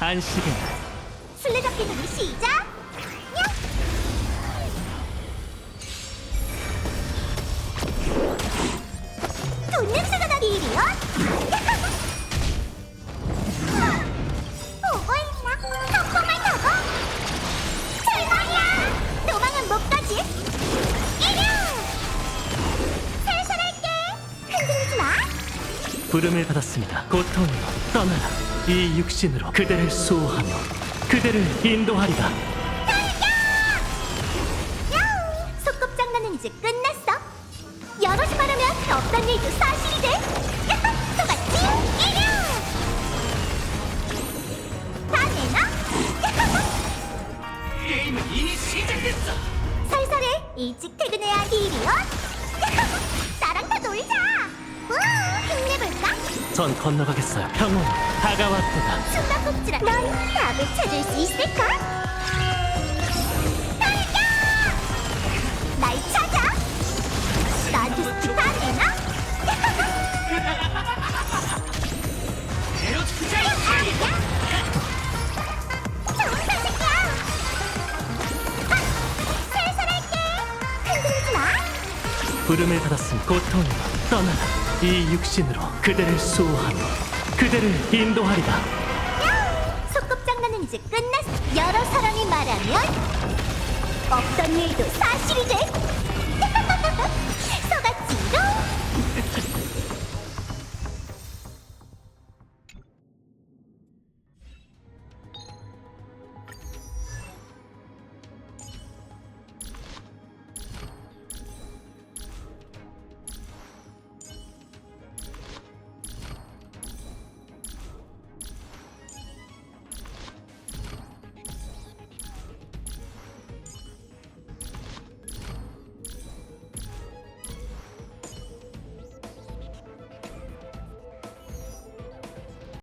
안식은 술래잡기 놀이 시작! 야! 돈 냄새가 나기 일이요? 보고 있나? 성공을 타고? 대박이야! 도망은 못 가지? 이려! 살살할게! 흔들리지 마! 부름을 받았습니다. 고통으로 떠나라. 이 육신으로 그대를 수호하며 그대를 인도하리라. 야우! 소꿉 장난은 이제 끝났어. 여럿이 말하면 없던 일도 사실이 돼. 야하! 똑같이 이겨! 다 내놔. 야하! 게임은 이미 시작됐어. 살살해. 일찍 퇴근해야. 야하! 나랑 다 놀자. 우와, 힘내볼까? 전 건너가겠어요. 평온 다가왔도다. 숨바꼭질아. 넌 답을 찾을 수 있을까? 달려! 날 찾아. 나한테 스킵 다 내놔. 좋은 선택이야. 아, 살살할게. 흔들리지 마. 부름을 받았음 고통으로 떠나라. 이 육신으로 그대를 수호하며 그대를 인도하리라. 야! 소꿉장난은 이제 끝났어. 여러 사람이 말하면 없던 일도 사실이 돼.